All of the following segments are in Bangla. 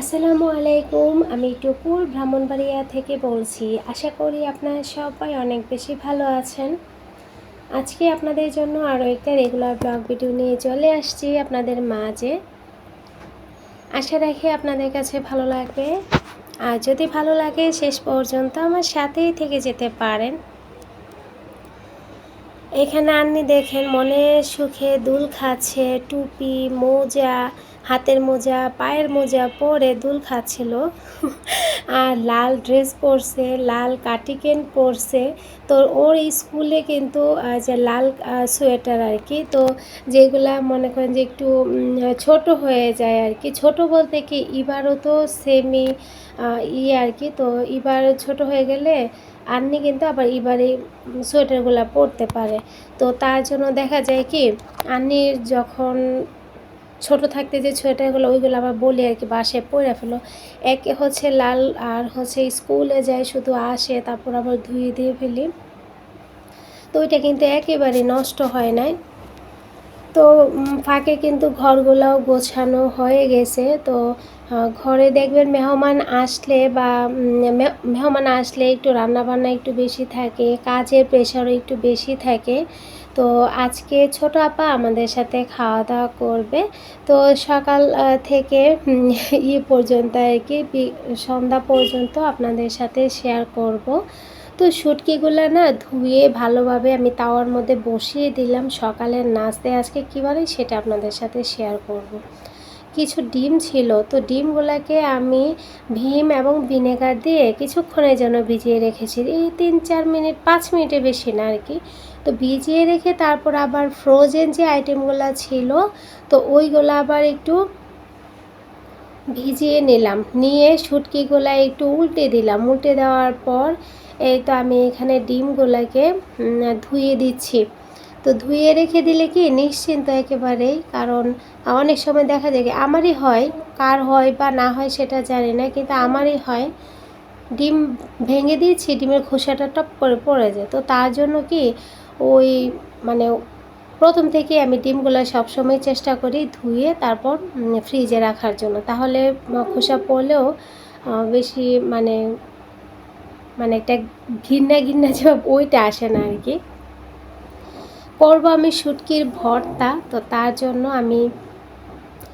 আসসালামু আলাইকুম, আমি টুকুর ব্রাহ্মণবাড়িয়া থেকে বলছি। আশা করি আপনারা সবাই অনেক বেশি ভালো আছেন। আজকে আপনাদের জন্য আরও একটা রেগুলার ব্লগ ভিডিও নিয়ে চলে আসছি আপনাদের মাঝে। আশা রাখি আপনাদের কাছে ভালো লাগবে। আর যদি ভালো লাগে, শেষ পর্যন্ত আমার সাথেই থেকে যেতে পারেন। এখানে আন্নি দেখেন, মনে সুখে দুল খাচ্ছে, টুপি, মোজা, হাতের মোজা, পায়ের মোজা পরে দুল খাচ্ছিল। আর লাল ড্রেস পরছে, লাল কাটিকেন পরছে। তো ওর স্কুলে কিন্তু যে লাল সোয়েটার আর কি, তো যেগুলা মনে করেন যে একটু ছোট হয়ে যায় আর কি। ছোট বলতে কি, এবারও তো সেমি ই আর কি, তো এবার ছোট হয়ে গেলে আন্নি কিন্তু আবার এবারে সোয়েটারগুলো পরতে পারে। তো তার জন্য দেখা যায় কি, আন্নির যখন ছোট থাকতে যে সোয়েটারগুলো, ওইগুলো আবার বলি আর কি, বাসায় পরে ফেলো। এক হচ্ছে লাল আর হচ্ছে স্কুলে যায় শুধু আসে, তারপর আবার ধুয়ে দিয়ে ফেলি। তো ওইটা কিন্তু একেবারে নষ্ট হয় নাই। তো ফাঁকে কিন্তু ঘরগুলোও গোছানো হয়ে গেছে। তো ঘরে দেখবেন মেহমান আসলে বা মেহমান আসলে একটু রান্নাবান্না একটু বেশি থাকে, কাজের প্রেশারও একটু বেশি থাকে। তো আজকে ছোট আপা আমাদের সাথে খাওয়া দাওয়া করবে। তো সকাল থেকে ইয়ে পর্যন্ত আর কি সন্ধ্যা পর্যন্ত আপনাদের সাথে শেয়ার করব। তো শুটকিগুলো না ধুয়ে ভালোভাবে আমি তাওয়ার মধ্যে বসিয়ে দিলাম সকালের নাস্তে আজকে কী বানাই সেটা আপনাদের সাথে শেয়ার করব। কিছু ডিম ছিল। তো ডিমগুলোকে আমি ভীম এবং ভিনেগার দিয়ে কিছুক্ষণের জন্য ভিজিয়ে রেখেছি। এই তিন, চার মিনিট, পাঁচ মিনিটের বেশি না আর কি। তো ভিজিয়ে রেখে তারপর আবার ফ্রোজেন যে আইটেমগুলো ছিল, তো ওইগুলো আবার একটু ভিজিয়ে নিলাম। নিয়ে শুটকিগুলো একটু উল্টে দিলাম। উল্টে দেওয়ার পর এই তো আমি এখানে ডিমগুলোকে ধুয়ে দিচ্ছি। তো ধুয়ে রেখে দিলে কি নিশ্চিন্ত একেবারেই? কারণ অনেক সময় দেখা যায় আমারই হয়, কার হয় বা না হয় সেটা জানি না, কিন্তু আমারই হয়। ডিম ভেঙে দিয়েছি, ডিমের খোসাটা টপ করে পড়ে যায়। তো তার জন্য কি ওই মানে প্রথম থেকে আমি ডিমগুলো সবসময় চেষ্টা করি ধুয়ে তারপর ফ্রিজে রাখার জন্য। তাহলে খোসা পড়লেও বেশি মানে মানে একটা ঘিন্না ঘিন্না যে ওইটা আসে না আর কি। করব আমি শুটকির ভর্তা, তো তার জন্য আমি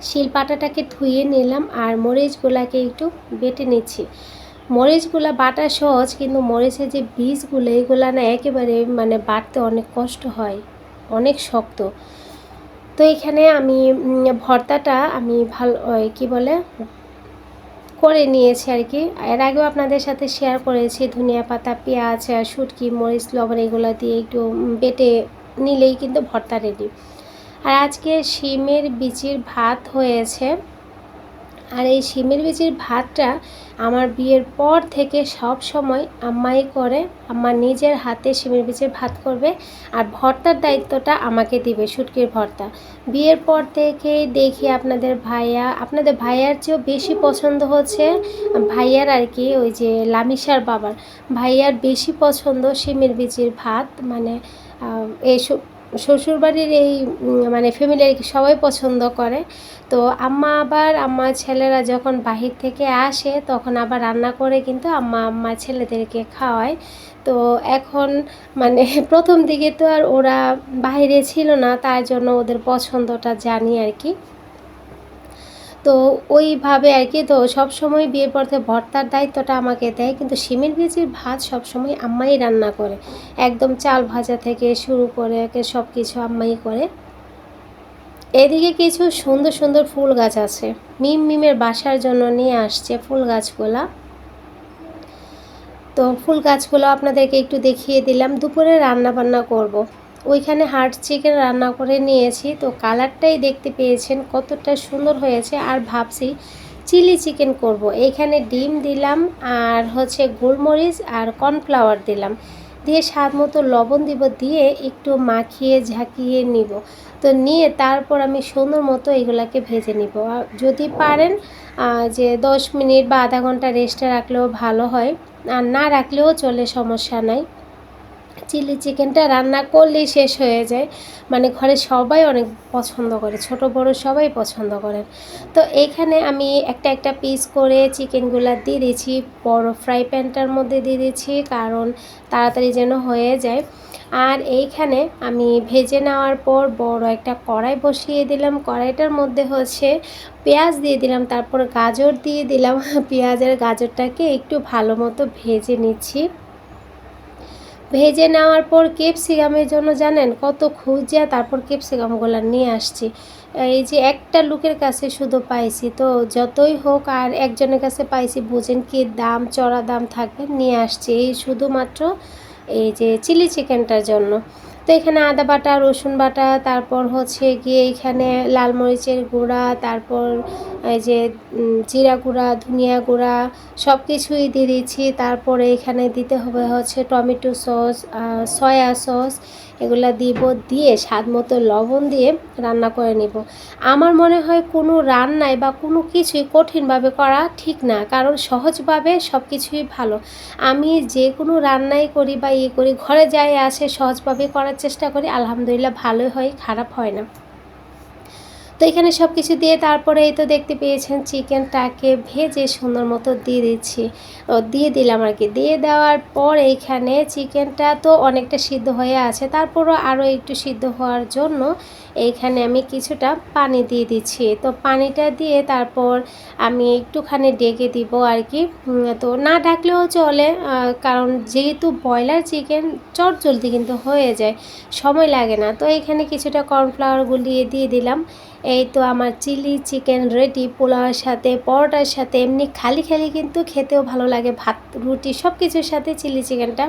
শিলপাটাটাকে ধুয়ে নিলাম আর মরিচগুলাকে একটু বেটে নিচ্ছি। মরিচগুলা বাটা সহজ, কিন্তু মরিচের যে বীজগুলো, এগুলা না একেবারে মানে বাটতে অনেক কষ্ট হয়, অনেক শক্ত। তো এখানে আমি ভর্তাটা আমি ভালো কি বলে, করে নিয়েছি আর কি। এর আগেও আপনাদের সাথে শেয়ার করেছি, ধনিয়া পাতা, পেঁয়াজ শুটকি, মরিচ, লবণ, এগুলো দিয়ে একটু বেটে নিলেই কিন্তু ভর্তা রেডি আর আজকে শিমের বিচির ভাত হয়েছে। আর এই শিমের বিচির ভাতটা আমার বিয়ের পর থেকে সব সময় আম্মাই করে আম্মা নিজের হাতে শিমের বিচির ভাত করবে আর ভর্তার দায়িত্বটা আমাকে দিবে শুটকির ভর্তা। বিয়ের পর থেকেই দেখি আপনাদের ভাইয়া আপনাদের ভাইয়ার চেয়েও বেশি পছন্দ হচ্ছে ভাইয়ার আর কি ওই যে লামিসার বাবার। ভাইয়ার বেশি পছন্দ শিমের বিচির ভাত মানে আহ, এই শু- শ্বশুরবাড়ির এই মানে ফ্যামিলির সবাই পছন্দ করে। তো আম্মা আবার, আম্মা ছেলেরা যখন বাহির থেকে আসে, তখন আবার রান্না করে কিন্তু আম্মা আম্মা ছেলেদেরকে খাওয়ায়। তো এখন মানে প্রথম দিকে তো আর ওরা বাইরে ছিল না, তার জন্য ওদের পছন্দটা জানি আর কি। তো ওইভাবে আর কি, তো সবসময় বিয়ের পর থেকে ভর্তার দায়িত্বটা আমাকে দেয়। কিন্তু শিমের বিচির ভাত সবসময় আম্মাই রান্না করে। একদম চাল ভাজা থেকে শুরু করে সব কিছু আম্মাই করে। এদিকে কিছু সুন্দর সুন্দর ফুল গাছ আছে। মিম মিমের বাসার জন্য নিয়ে আসছে ফুল গাছগুলা। তো ফুল গাছগুলো আপনাদেরকে একটু দেখিয়ে দিলাম। দুপুরে রান্না বান্না করব। ওইখানে হার্ট চিকেন রান্না করে নিয়েছি। তো কালারটাই দেখতে পেয়েছেন, কতটা সুন্দর হয়েছে। আর ভাবছি চিলি চিকেন করব। এইখানে ডিম দিলাম, আর হচ্ছে গোলমরিচ আর কর্নফ্লাওয়ার দিলাম। দিয়ে স্বাদ মতো লবণ দিব, দিয়ে একটু মাখিয়ে ঝাঁকিয়ে নিব। তো নিয়ে তারপর আমি সুন্দর মতো এগুলাকে ভেজে নিব। যদি পারেন যে দশ মিনিট বা আধা ঘণ্টা রেস্টে রাখলেও ভালো হয়। আর না রাখলেও চলে সমস্যা নাই। চিলি চিকেনটা রান্না করলেই শেষ হয়ে যায়। মানে ঘরে সবাই অনেক পছন্দ করে, ছোট বড় সবাই পছন্দ করেন। তো এইখানে আমি একটা একটা পিস করে চিকেনগুলো দিয়ে দিয়েছি, বড় ফ্রাই প্যানটার মধ্যে দিয়ে দিয়েছি কারণ তাড়াতাড়ি যেন হয়ে যায়। আর এইখানে আমি ভেজে নেওয়ার পর বড় একটা কড়াই বসিয়ে দিলাম। কড়াইটার মধ্যে হচ্ছে পেঁয়াজ দিয়ে দিলাম, তারপর গাজর দিয়ে দিলাম। পেঁয়াজ আর গাজরটাকে একটু ভালো মতো ভেজে নিচ্ছি। ভেজে নেওয়ার পর ক্যাপসিকামের জন্য জানেন কত খুঁজিয়া তারপর ক্যাপসিকামগুলো নিয়ে আসছি। এই যে একটা লোকের কাছে শুধু পাইছি, তো যতই হোক আর একজনের কাছে পাইছি, বুঝেন কি দাম, চড়া দাম থাকবে, নিয়ে আসছি। এই শুধুমাত্র এই যে চিলি চিকেনটার জন্য। তো এখানে আদা বাটা, রসুন বাটা, তারপর হচ্ছে গিয়ে এখানে লাল মরিচের গুঁড়া, তারপর এই যে জিরা গুঁড়া, ধনিয়া গুঁড়া সব কিছুই দিয়ে দিচ্ছি। তারপরে এখানে দিতে হবে হচ্ছে টমেটো সস সয়া সস। এগুলা দিব, দিয়ে স্বাদ মতো লবণ দিয়ে রান্না করে নিব। আমার মনে হয় কোনো রান্নায় বা কোনো কিছুই কঠিনভাবে করা ঠিক না, কারণ সহজভাবে সব কিছুই ভালো। আমি যে কোনো রান্নাই করি বা ইয়ে করি, ঘরে যাই আসে সহজভাবে করার চেষ্টা করি, আলহামদুলিল্লাহ ভালোই হয়, খারাপ হয় না। তো এখানে সব কিছু দিয়ে তারপরে এই তো দেখতে পেয়েছেন চিকেনটাকে ভেজে সুন্দর মতো দিয়ে দিচ্ছি। ও দিয়ে দিলাম আর কি। দিয়ে দেওয়ার পর এইখানে চিকেনটা তো অনেকটা সিদ্ধ হয়ে আছে। তারপরও আরও একটু সিদ্ধ হওয়ার জন্য এইখানে আমি কিছুটা পানি দিয়ে দিচ্ছি। তো পানিটা দিয়ে তারপর আমি একটুখানি ডেকে দিব আর কি। তো না ডাকলেও চলে কারণ যেহেতু ব্রয়লার চিকেন চট জলদি কিন্তু হয়ে যায়, সময় লাগে না। তো এখানে কিছুটা কর্নফ্লাওয়ার গুলিয়ে দিয়ে দিলাম। এই তো আমার চিলি চিকেন রেডি, পোলাওয়ের সাথে, পরোটার সাথে, এমনি খালি খালি কিন্তু খেতেও ভালো লাগে। ভাত, রুটি সব কিছুর সাথে চিলি চিকেনটা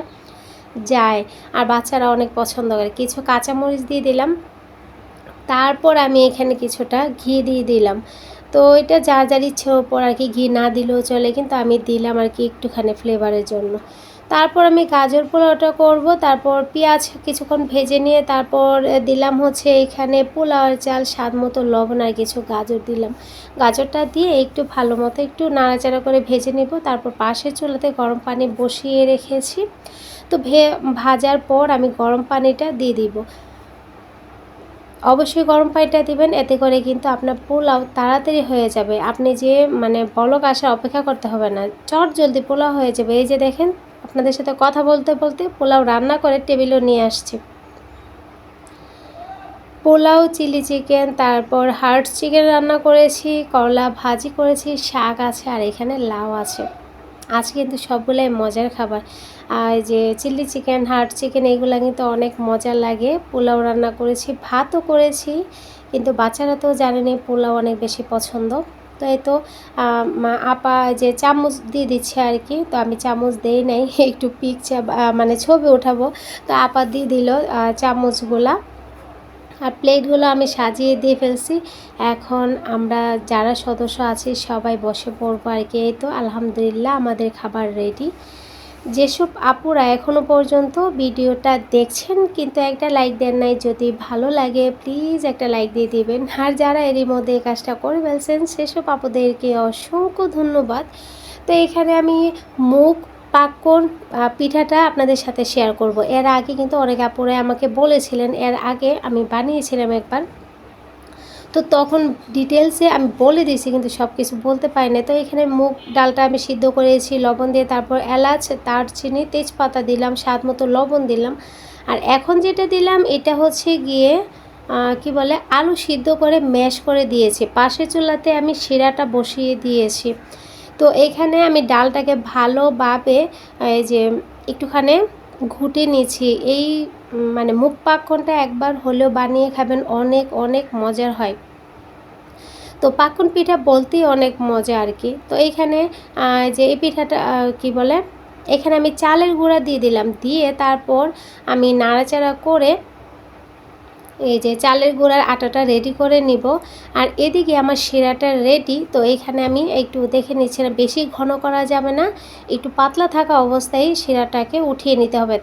যায়। আর বাচ্চারা অনেক পছন্দ করে। কিছু কাঁচামরিচ দিয়ে দিলাম। তারপর আমি এখানে কিছুটা ঘি দিয়ে দিলাম। তো এটা যা যার ইচ্ছে ওপর আর কি ঘি না দিলেও চলে, কিন্তু আমি দিলাম আর কি একটুখানি ফ্লেভারের জন্য। তারপর আমি গাজর পোলাওটা করব, তারপর পেঁয়াজ কিছুক্ষণ ভেজে নিয়ে তারপর দিলাম হচ্ছে এখানে পোলাওয়ের চাল, স্বাদ মতো লবণ আর কিছু গাজর দিলাম। গাজরটা দিয়ে একটু ভালো মতো একটু নাড়াচাড়া করে ভেজে নেব, তারপর পাশের চুলাতে গরম পানি বসিয়ে রেখেছি। তো ভে, ভাজার পর আমি গরম পানিটা দিয়ে দিব। অবশ্যই গরম পানিটা দিবেন, এতে করে কিন্তু আপনার পোলাও তাড়াতাড়ি হয়ে যাবে। আপনি যে মানে বলক আসা অপেক্ষা করতে হবে না, চট জলদি পোলাও হয়ে যাবে। এই যে দেখেন, আপনাদের সাথে কথা বলতে বলতে পোলাও রান্না করে টেবিলও নিয়ে আসছি। পোলাও, চিলি চিকেন, তারপর হার্ট চিকেন রান্না করেছি, করলা ভাজি করেছি, শাক আছে, আর এখানে লাউ আছে। আজ কিন্তু সবগুলোই মজার খাবার। আর যে চিলি চিকেন হার্ট চিকেন এইগুলো কিন্তু অনেক মজা লাগে। পোলাও রান্না করেছি, ভাতও করেছি, কিন্তু বাচ্চারা তো জানেনি পোলাও অনেক বেশি পছন্দ। তো এই তো আপা যে চামচ দিয়ে দিচ্ছে আর কি, তো আমি চামচ দেই নাই, একটু পিকচার মানে ছবি ওঠাবো তো আপা দিয়ে দিল চামচগুলা। আর প্লেটগুলো আমি সাজিয়ে দিয়ে ফেলছি। এখন আমরা যারা সদস্য আছি সবাই বসে পড়ব আর কি, এই তো, আলহামদুলিল্লাহ আমাদের খাবার রেডি যেসব আপুরা এখনও পর্যন্ত ভিডিওটা দেখছেন, কিন্তু একটা লাইক দেন নাই, যদি ভালো লাগে প্লিজ একটা লাইক দিয়ে দিবেন। আর যারা এরই মধ্যে এই কাজটা করে ফেলছেন, সেসব আপুদেরকে অসংখ্য ধন্যবাদ। তো এখানে আমি মুখ পাকন পিঠাটা আপনাদের সাথে শেয়ার করব। এর আগে কিন্তু অনেক আপুরে আমাকে বলেছিলেন, এর আগে আমি বানিয়েছিলাম একবার। তো তখন ডিটেলসে আমি বলে দিয়েছি, কিন্তু সব কিছু বলতে পারি না তো এখানে মুগ ডালটা আমি সিদ্ধ করেছি, লবণ দিয়ে তারপর এলাচ চিনি তেজপাতা দিলাম, স্বাদ মতো লবণ দিলাম। আর এখন যেটা দিলাম, এটা হচ্ছে গিয়ে কি বলে, আলু সিদ্ধ করে ম্যাশ করে দিয়েছি। পাশের চুলাতে আমি শিরাটা বসিয়ে দিয়েছি। তো এখানে আমি ডালটাকে ভালোভাবে, এই যে, একটুখানি ঘুটে নিয়েছি। এই মানে মুখ পাক্ষণটা একবার হলেও বানিয়ে খাবেন, অনেক অনেক মজার হয়। তো পাকন পিঠা বলতেই অনেক মজা আর কি। তো এইখানে যে এই পিঠাটা কি বলে? এখানে আমি চালের গুঁড়া দিয়ে দিলাম, দিয়ে তারপর আমি নাড়াচাড়া করে এই যে চালের গুঁড়ার আটাটা রেডি করে নিব। আর এদিকে আমার শিরাটা রেডি তো এখানে আমি একটু দেখে নিচ্ছি না, বেশি ঘন করা যাবে না, একটু পাতলা থাকা অবস্থায় শিরাটাকে উঠিয়ে নিতে হবে।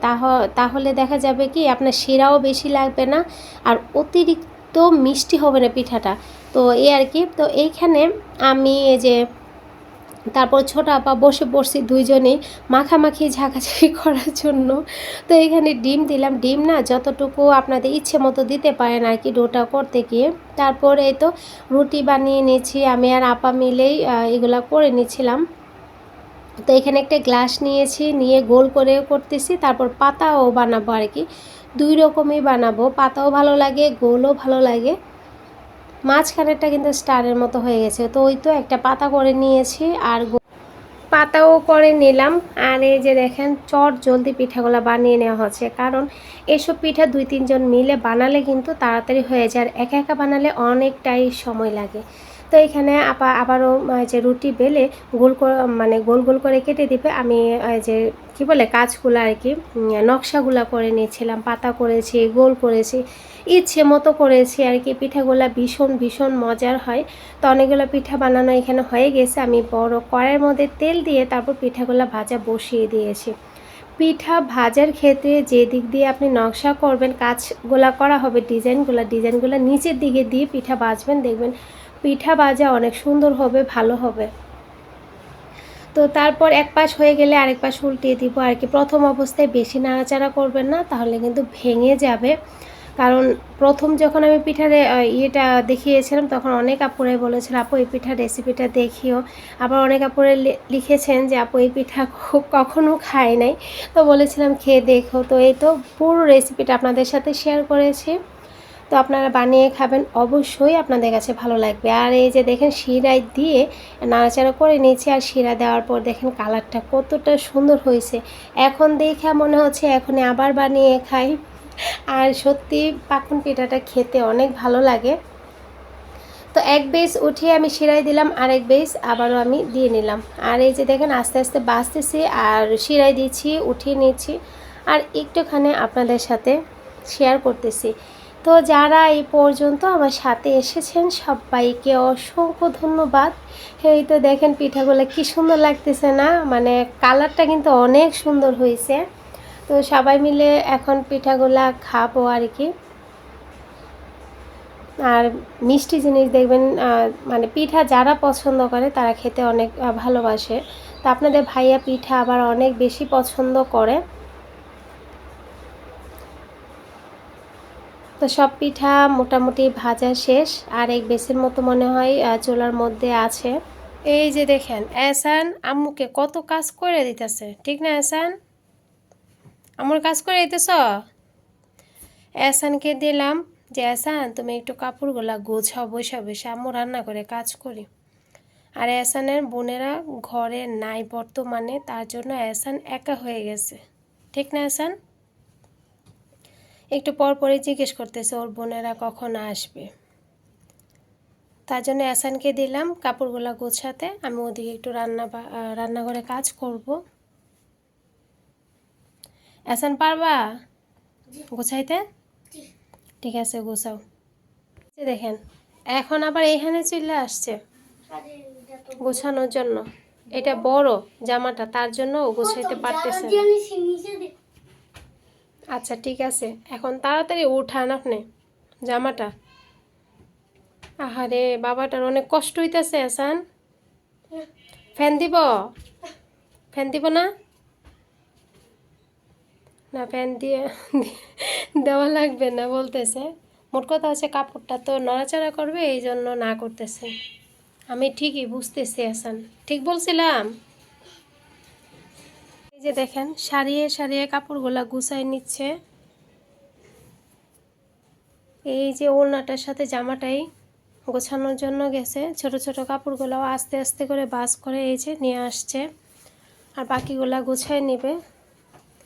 তাহলে দেখা যাবে কি, আপনার শিরাও বেশি লাগবে না, আর অতিরিক্ত মিষ্টি হবে না পিঠাটা। তো এই আর কি, তো এইখানে আমি এই যে তারপর ছোট আপা বসে পড়ছি দুইজনেই মাখামাখি ঝাঁকাঝাঁকি করার জন্য। তো এখানে ডিম দিলাম। ডিম না যতটুকু আপনাদের ইচ্ছে মতো দিতে পারেন আর কি ডোটা করতে গিয়ে। তারপর এই তো রুটি বানিয়ে নিয়েছি। আমি আর আপা মিলেই এগুলা করে নিয়েছিলাম। তো এখানে একটা গ্লাস নিয়েছি, নিয়ে গোল করেও করতেছি। তারপর পাতাও বানাবো আর কি। দুই রকমই বানাবো। পাতাও ভালো লাগে, গোলও ভালো লাগে। মাঝখানেরটা কিন্তু স্টারের মতো হয়ে গেছে। তো ওই তো একটা পাতা করে নিয়েছি আর পাতাও করে নিলাম। আর এই যে দেখেন, চট জলদি পিঠাগুলো বানিয়ে নেওয়া হচ্ছে। কারণ এসব পিঠা দুই, তিনজন মিলে বানালে কিন্তু তাড়াতাড়ি হয়ে যায় আর একা একা বানালে অনেকটাই সময় লাগে। তো এখানে আপা আবারও যে রুটি বেলে গোল মানে গোল গোল করে কেটে দিবে। আমি যে কি বলে, কাজগুলো আর কি নকশাগুলো করে নিয়েছিলাম, পাতা করেছি, গোল করেছি, ইচ্ছে মতো করেছি আর কি। পিঠাগুলা ভীষণ ভীষণ মজার হয়। তো অনেকগুলো পিঠা বানানো এখানে হয়ে গেছে। আমি বড় কড়াইয়ের মধ্যে তেল দিয়ে তারপর পিঠাগুলো ভাজা বসিয়ে দিয়েছি। পিঠা ভাজার ক্ষেত্রে যে দিক দিয়ে আপনি নকশা করবেন, কাজগুলা করা হবে, ডিজাইনগুলো ডিজাইনগুলো নিচের দিকে দিয়ে পিঠা বাজবেন দেখবেন পিঠা ভাজা অনেক সুন্দর হবে, ভালো হবে। তো তারপর এক পাশ হয়ে গেলে আরেক পাশ উল্টিয়ে দিব। আর কি প্রথম অবস্থায় বেশি নাড়াচাড়া করবেন না, তাহলে কিন্তু ভেঙে যাবে। কারণ প্রথম যখন আমি পিঠার ইয়েটা দেখিয়েছিলাম, তখন অনেক আপুরাই বলেছিল, আপু, এই পিঠার রেসিপিটা দেখিও। আবার অনেক আপুরে লিখেছেন যে, আপু, এই পিঠা খুব কখনো খাই নাই। তো বলেছিলাম, খেয়ে দেখো। তো এই তো পুরো রেসিপিটা আপনাদের সাথে শেয়ার করেছি। তো আপনারা বানিয়ে খাবেন, অবশ্যই আপনাদের কাছে ভালো লাগবে। আর এই যে দেখেন শিরায় দিয়ে নাড়াচাড়া করে নিয়েছি, আর শিরা দেওয়ার পর দেখেন কালারটা কতটা সুন্দর হয়েছে। এখন দেখে মনে হচ্ছে এখনই আবার বানিয়ে খাই। আর সত্যি পাখন পিঠাটা খেতে অনেক ভালো লাগে। তো এক বেস উঠিয়ে আমি শিরাই দিলাম আর এক বেস আবারও আমি দিয়ে নিলাম। আর এই যে দেখেন আস্তে আস্তে বাঁচতেছি, আর শিরাই দিচ্ছি, উঠিয়ে নিচ্ছি। আর একটুখানি আপনাদের সাথে শেয়ার করতেছি। তো যারা এই পর্যন্ত আমার সাথে এসেছেন, সবাইকে অসংখ্য ধন্যবাদ। এই তো দেখেন পিঠাগুলো কি সুন্দর লাগতেছে না? মানে কালারটা কিন্তু অনেক সুন্দর হয়েছে। তো সবাই মিলে এখন পিঠাগুলা খাব আর কি। আর মিষ্টি জিনিস দেখবেন মানে পিঠা যারা পছন্দ করে তারা খেতে অনেক ভালোবাসে। তো আপনাদের ভাইয়া পিঠা আবার অনেক বেশি পছন্দ করে। তো সব পিঠা মোটামুটি ভাজা শেষ, আর এক বেসের মতো মনে হয় চুলার মধ্যে আছে। এই যে দেখেন এসান আম্মুকে কত কাজ করে দিতেছে, ঠিক না এসান আমার কাজ করে দিতেছ? এসানকে দিলাম যে এসান তুমি একটু কাপড়গুলা গোছাও বসে বসে আম্মু রান্না করে কাজ করি। আর এসানের বোনেরা ঘরে নাই বর্তমানে, তার জন্য এসান একা হয়ে গেছে। ঠিক না এসান একটু পর পরে জিজ্ঞেস করতেছে ওর বোনেরা কখন আসবে? তার জন্য অ্যাসানকে দিলাম কাপড়গুলা গোছাতে। আমি ওদিকে একটু রান্না রান্নাঘরে কাজ করব। অ্যাসান পারবা? গোছাইতে? ঠিক আছে গোছাও। দেখেন এখন আবার এখানে চলে আসছে গোছানোর জন্য। এটা বড় জামাটা তার জন্য ও গোছাইতে পারতেছে আচ্ছা ঠিক আছে। এখন তাড়াতাড়ি উঠান আপনি জামাটা। আহারে, বাবাটার অনেক কষ্ট হইতেছে আসান ফ্যান দিব? ফ্যান দিব না? না, ফ্যান দিয়ে দেওয়া লাগবে না, বলতেছে। মোট কথা হচ্ছে কাপড়টা তো নড়াচড়া করবে এই জন্য না করতেছে। আমি ঠিকই বুঝতেছি আসান ঠিক বলছিলাম? এই যে দেখেন, সারিয়ে সারিয়ে কাপড়গুলা গুছাই নিচ্ছে। এই যে ওড়নাটার সাথে জামাটাই গোছানোর জন্য গেছে। ছোট ছোট কাপড়গুলো আস্তে আস্তে করে বাস করে এই যে নিয়ে আসছে। আর বাকিগুলা গুছাই নেবে।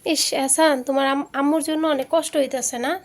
ইস এসান তোমার আম- আম্মুর জন্য অনেক কষ্ট হইতেছে না?